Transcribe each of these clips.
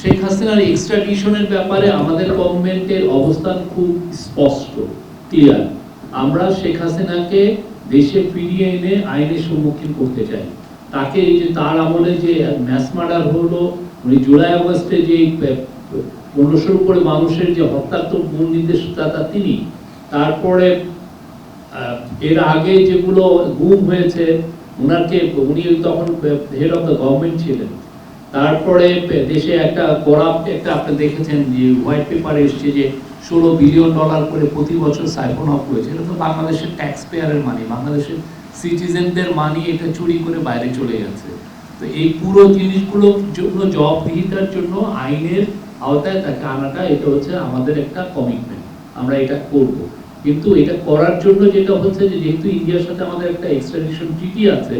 শেখ হাসিনার এক্সট্রাডিশনের ব্যাপারে আমাদের গভর্নমেন্টের অবস্থান খুব স্পষ্ট ক্লিয়ার আমরা শেখ হাসিনাকে দেশে ফিরিয়ে এনে আইনের সম্মুখীন করতে চাই। তাকে এই যে তার আমলে যে ম্যাস মার্ডার হলো, উনি জুলাই আগস্টে যে পনেরোশোর উপরে মানুষের যে হত্যাত্মক মূল নির্দেশদাতা তিনি, তারপরে এর আগে যেগুলো গুম হয়েছে ওনাকে উনি তখন হেড অফ দ্য গভর্নমেন্ট ছিলেন। তারপরে দেশে একটা করাপ্ট একটা আপনি দেখেছেন যে হোয়াইট পেপার এসছে যে ষোলো বিলিয়ন ডলার করে প্রতি বছর সাইফন অফ করেছে। এটা তো বাংলাদেশের ট্যাক্স পেয়ারের মানি বাংলাদেশের সিটিজেনদের মানি এটা চুরি করে বাইরে চলে গেছে। তো এই পুরো জিনিসগুলোর জন্য জবাবদিহিতার জন্য আইনের আওতায় তাকে আনাটা, এটা হচ্ছে আমাদের একটা কমিটমেন্ট আমরা এটা করব। কিন্তু এটা করার জন্য যেটা হচ্ছে যে যেহেতু ইন্ডিয়ার সাথে আমাদের একটা এক্সট্রাডিশন ট্রিটি আছে,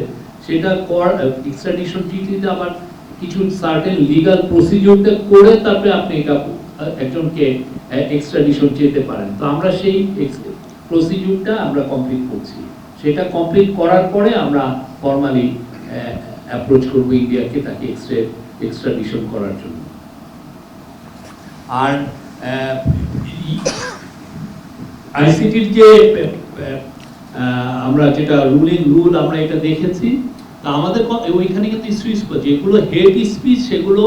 সেটা কর এক্সট্রাডিশন ট্রিটিতে আবার কিছু সার্টেন লিগাল প্রসিডিউরটা করে তারপরে আপনি এটা একজনকে এক্সট্রাডিশন যেতে পারেন। তো আমরা সেই প্রসিডিউরটা আমরা কমপ্লিট করছি। সেটা কমপ্লিট করার পরে আমরা ফর্মালি অ্যাপ্রোচ করব ইন্ডিয়াকে তাকে এক্সট্রা এক্সট্রাডিশন করার জন্য। আর আইসিটির যে আমরা যেটা রুলিং রুল আমরা এটা দেখেছি। তা আমাদের ওইখানে কিন্তু সুইচ যেগুলো হেড স্পিচ সেগুলো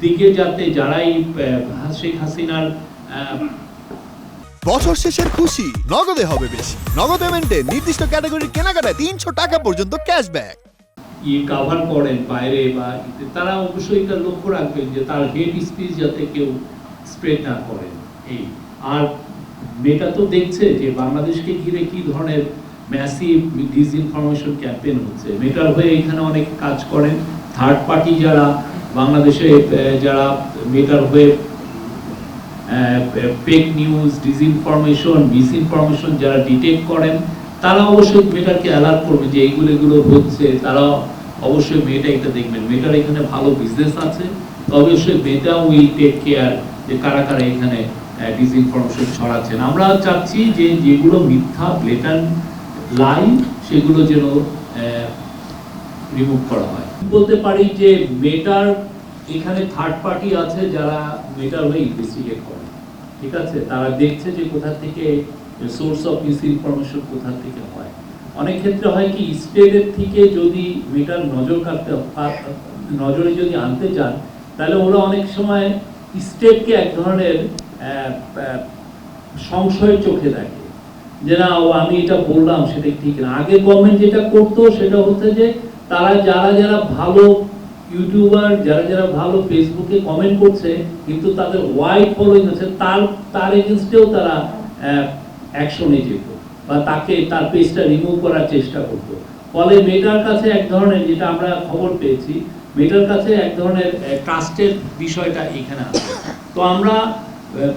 দিকে যাতে যারাই শেখ হাসিনার বছর শেষের খুশি নগদে হবে বেশি। নগদ পেমেন্টে নির্দিষ্ট ক্যাটাগরির কেনাকাটায় তিনশো টাকা পর্যন্ত ক্যাশব্যাক ইয়ে কাভার করেন বাইরে বা তারা অবশ্যই এটা লক্ষ্য রাখবেন যে তার হেড স্পিচ যাতে কেউ স্প্রেড না করেন এই আর মেটা তো দেখছে যে বাংলাদেশকে ঘিরে কি ধরনের ম্যাসিভ ডিসইনফরমেশন ক্যাম্পেইন হচ্ছে। মেটার হয়ে এখানে অনেক কাজ করেন। থার্ড পার্টি যারা বাংলাদেশে যারা মেটার হয়ে ফেক নিউজ ডিসইনফরমেশন মিসইনফরমেশন যারা ডিটেক্ট করেন, তারা অবশ্যই মেয়েটাকে অ্যালার্ট করবে যে এইগুলো এগুলো হচ্ছে। তারা অবশ্যই মেয়েটা এটা দেখবেন। মেটার এখানে ভালো বিজনেস আছে। তো অবশ্যই মেয়েটা উইল টেক কেয়ার যে কারা কারা এখানে ডিসইনফরমেশন ছড়াচ্ছেন। আমরা চাচ্ছি যে যেগুলো মিথ্যা ব্লেটান লাইন সেগুলো যেন রিমুভ করা হয়। বলতে পারি যে মেটার এখানে থার্ড পার্টি আছে যারা মেটার হয়ে ইনভেস্টিগেট করে। ঠিক আছে? তারা দেখছে যে কোথা থেকে সোর্স অফ মিস ইনফরমেশন কোথা থেকে হয়। অনেক ক্ষেত্রে হয় কি স্টেটের থেকে যদি মেটার নজর কাটতে নজরে যদি আনতে চান তাহলে ওরা অনেক সময় স্টেটকে এক ধরনের সংশয়ের চোখে দেখে। যে না আমি এটা বললাম সেটা ঠিক না। আগে গভর্নমেন্ট যেটা করতো, সেটা হচ্ছে যে, তারা যারা যারা ভালো ইউটিউবার যারা যারা ভালো ফেসবুকে কমেন্ট করছে, কিন্তু তাদের ওয়াইড ফলোইং আছে, তার তার এগেনস্টেও তারা অ্যাকশনে যেত বা তাকে তার পেজটা রিমুভ করার চেষ্টা করতো। ফলে মেটার কাছে এক ধরনের, যেটা আমরা খবর পেয়েছি মেটার কাছে এক ধরনের ট্রাস্টের বিষয়টা এখানে আছে। তো আমরা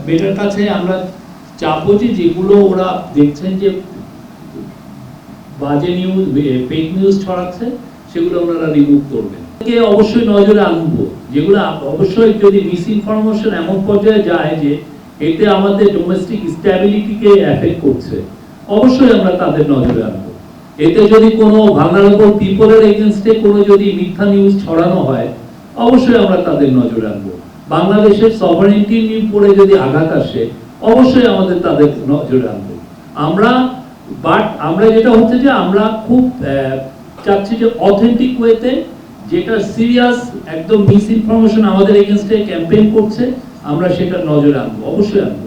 মেটার কাছে আমরা চাপো যেগুলো ওরা দেখছেন যে বাজে নিউজ ফেক নিউজ ছড়াচ্ছে, সেগুলো ওনারা রিমুভ করবেন। অবশ্যই নজরে আনব, যেগুলো অবশ্যই যদি মিস ইনফরমেশন এমন পর্যায়ে যায় যে এতে আমাদের ডোমেস্টিক স্ট্যাবিলিটিকে এফেক্ট করছে, অবশ্যই আমরা তাদের নজরে আনব। এতে যদি কোনো ভালনারেবল পিপলের এগেনস্টে কোনো যদি মিথ্যা নিউজ ছড়ানো হয়, অবশ্যই আমরা তাদের নজরে আনব। বাংলাদেশের সভারেন্টি নিয়ে পড়ে যদি আঘাত আসে অবশ্যই আমাদের তাদের নজরে আনবে। আমরা বাট আমরা যেটা হচ্ছে যে আমরা খুব চাচ্ছি যে অথেন্টিক ওয়েতে যেটা সিরিয়াস একদম মিস ইনফরমেশন আমাদের এগেনস্টে ক্যাম্পেইন করছে, আমরা সেটা নজরে আনব, অবশ্যই আনব।